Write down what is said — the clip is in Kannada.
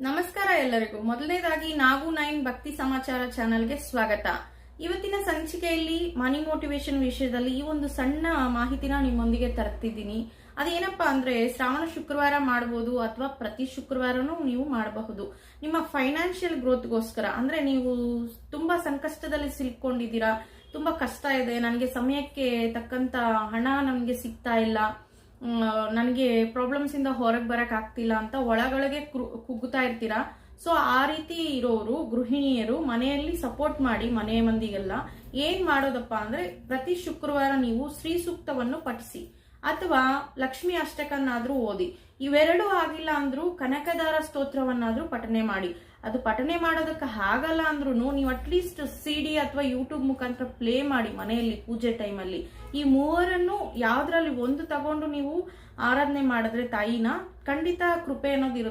ನಮಸ್ಕಾರ ಎಲ್ಲರಿಗೂ. ಮೊದಲನೇದಾಗಿ ನಾವು ನೈನ್ ಭಕ್ತಿ ಸಮಾಚಾರ ಚಾನೆಲ್ಗೆ ಸ್ವಾಗತ. ಇವತ್ತಿನ ಸಂಚಿಕೆಯಲ್ಲಿ ಮನಿ ಮೋಟಿವೇಶನ್ ವಿಷಯದಲ್ಲಿ ಈ ಒಂದು ಸಣ್ಣ ಮಾಹಿತಿನ ನಿಮ್ಮೊಂದಿಗೆ ತರ್ತಿದ್ದೀನಿ. ಅದೇನಪ್ಪಾ ಅಂದ್ರೆ ಶ್ರಾವಣ ಶುಕ್ರವಾರ ಮಾಡಬಹುದು ಅಥವಾ ಪ್ರತಿ ಶುಕ್ರವಾರನೂ ನೀವು ಮಾಡಬಹುದು. ನಿಮ್ಮ ಫೈನಾನ್ಷಿಯಲ್ ಗ್ರೋತ್ಗೋಸ್ಕರ, ಅಂದ್ರೆ ನೀವು ತುಂಬಾ ಸಂಕಷ್ಟದಲ್ಲಿ ಸಿಲ್ಕೊಂಡಿದ್ದೀರಾ, ತುಂಬಾ ಕಷ್ಟ ಇದೆ, ನನಗೆ ಸಮಯಕ್ಕೆ ತಕ್ಕಂತ ಹಣ ನಮಗೆ ಸಿಗ್ತಾ ಇಲ್ಲ ನನಗೆ ಪ್ರಾಬ್ಲಮ್ಸ್ ಇಂದ ಹೊರಗೆ ಬರಕ್ ಆಗ್ತಿಲ್ಲ ಅಂತ ಒಳಗೊಳಗೆ ಕುಗ್ಗುತ್ತಾ ಇರ್ತೀರಾ? ಸೊ ಆ ರೀತಿ ಇರೋರು, ಗೃಹಿಣಿಯರು ಮನೆಯಲ್ಲಿ ಸಪೋರ್ಟ್ ಮಾಡಿ ಮನೆಯ ಮಂದಿಗೆಲ್ಲ ಏನ್ ಮಾಡೋದಪ್ಪ ಅಂದ್ರೆ ಪ್ರತಿ ಶುಕ್ರವಾರ ನೀವು ಶ್ರೀ ಸೂಕ್ತವನ್ನು ಪಠಿಸಿ ಅಥವಾ ಲಕ್ಷ್ಮಿ ಅಷ್ಟಕನ್ನಾದ್ರೂ ಓದಿ. ಇವೆರಡೂ ಆಗಿಲ್ಲ ಅಂದ್ರೂ ಕನಕದಾರ ಸ್ತೋತ್ರವನ್ನಾದ್ರೂ ಪಠನೆ ಮಾಡಿ. ಅದು ಪಠನೆ ಮಾಡೋದಕ್ಕೆ ಆಗಲ್ಲ ಅಂದ್ರೂ ನೀವು ಅಟ್ಲೀಸ್ಟ್ ಸಿ ಡಿ ಅಥವಾ ಯೂಟ್ಯೂಬ್ ಮುಖಾಂತರ ಪ್ಲೇ ಮಾಡಿ ಮನೆಯಲ್ಲಿ ಪೂಜೆ ಟೈಮಲ್ಲಿ ಈ ಮೂವರನ್ನು ಯಾವ್ದ್ರಲ್ಲಿ ಒಂದು ತಗೊಂಡು ನೀವು ಆರಾಧನೆ ಮಾಡಿದ್ರೆ ತಾಯಿನ ಖಂಡಿತ ಕೃಪೆ ಅನ್ನೋದು